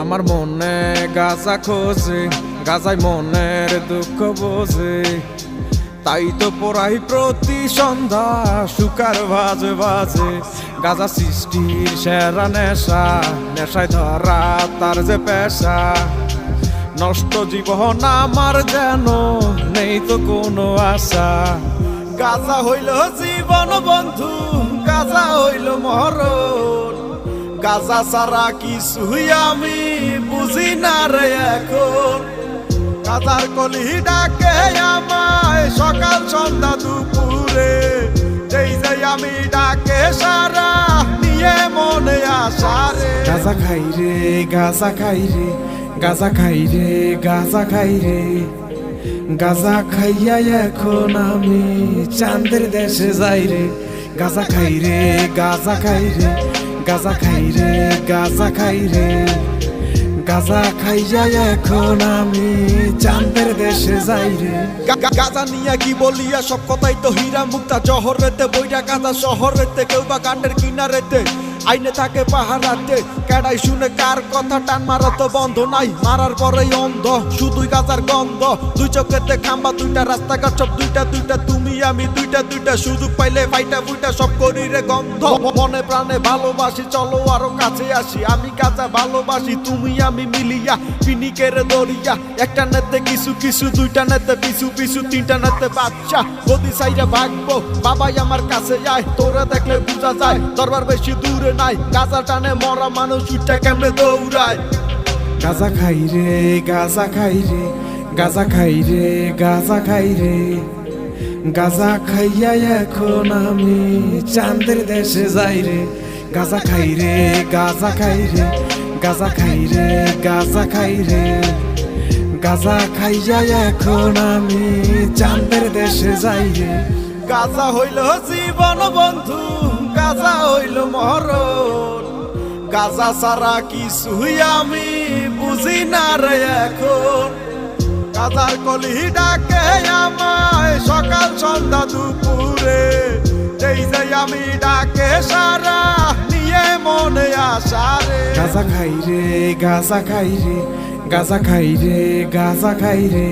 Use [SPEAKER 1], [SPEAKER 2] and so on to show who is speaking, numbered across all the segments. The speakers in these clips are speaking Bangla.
[SPEAKER 1] আমার মনে গাজা খোঁজে, গাজায় মনের দুঃখ বোঝে। তাই তো পড়াই প্রতি সন্ধ্যা, সুকার বাজে বাজে গাজা সৃষ্টির সেরা নেশা, নেশায় ধরা তার যে পেশা। নষ্ট জীবন আমার যেন নেই তো কোনো আশা। গাজা হইল জীবন বন্ধু, গাজা হইল মরণ গাজা ছাড়া কিছুই আমি বুঝি না রে এখন। গাজার কলি ডাকে আমায় সকাল, সন্ধ্যা, দুপুরে। যেই যেই আমি ডাকে সারা নিয়ে মনে আসা রে। গাজা খাই রে, গাজা খাই রে, গাজা খাই রে, গাজা খাই রে। গাজা খাইয়া এখন আমি চাঁদের দেশে যাই রে। গাজা খাই রে, গাজা খাই রে গাজা খাই রে, গাজা খাই রে। গাজা খাইয়া এখন আমি, চাঁদের দেশে যাই রে। গাজা নিয়া কি বলিয়া, সব কথাই তো হীরা মুক্তা জহর রেতে বইটা গাজা শহর রেতে কেউ বা কাণ্ডের কিনারেতে। আইনে থাকে পাহারাতে। কেডাই শুনে কার কথা টান মারা তো বন্ধ নাই। মারার পরেই অন্ধ, শুধুই গাজার গন্ধ। দুই চোখেতে খাম্বা, দুইটা রাস্তাঘাট, সব দুইটা দুইটা তুমি, আমি দুইটা দুইটা সুযোগ পাইলে ফাইটা ফুইটা সব করি রে গন্ধ। মনে প্রাণে ভালোবাসি, চলো আরও কাছে আসি। আমি গাজা ভালোবাসি, তুমি, আমি মিলিয়া, পিনিকের দরিয়া। একটা নেতে কিছু কিছু, দুইটা নেতে পিছু পিছু, তিনটা নেতে বাচ্চা গদি সাইডে ভাগবো, বাবাই আমার কাছে যায় তোরা দেখলে বোঝা যায়, দরবার বেশি দূরে নাই। গাজা টানে মরা মানুষ উঠে কেমনে দৌড়ায়? গাজা খাই রে গাজা খাই রে গাজা খাই রে গাজা খাই রে। গাজা খাইয়া এখন আমি চাঁদের দেশে যাই রে। গাজা খাই রে গাজা খাই রে গাজা খাই রে গাজা খাই রে। গাজা খাইয়া এখন আমি চাঁদের দেশে যাই রে। গাজা হইল জীবন বন্ধু গাজা হইল মরণ গাজা ছাড়া কিছুই আমি বুঝি না রে এখন। গাজার কলি ডাকে আমায় সকাল, সন্ধ্যা, দুপুরে। যেই যেই আমি ডাকে সারা নিয়ে মনে আসা রে। গাজা খাই রে, গাজা খাই রে, গাজা খাই রে, গাজা খাই রে।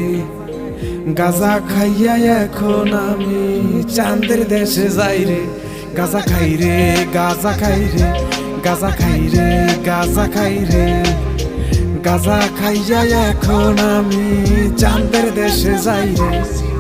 [SPEAKER 1] গাজা খাইয়া এখন আমি চাঁদের দেশে যাই রে। গাজা খাই রে, গাজা খাই রে গাজা খাই রে গাজা খাই রে। গাজা খাইয়া এখন আমি চাঁদের দেশে যাই রে।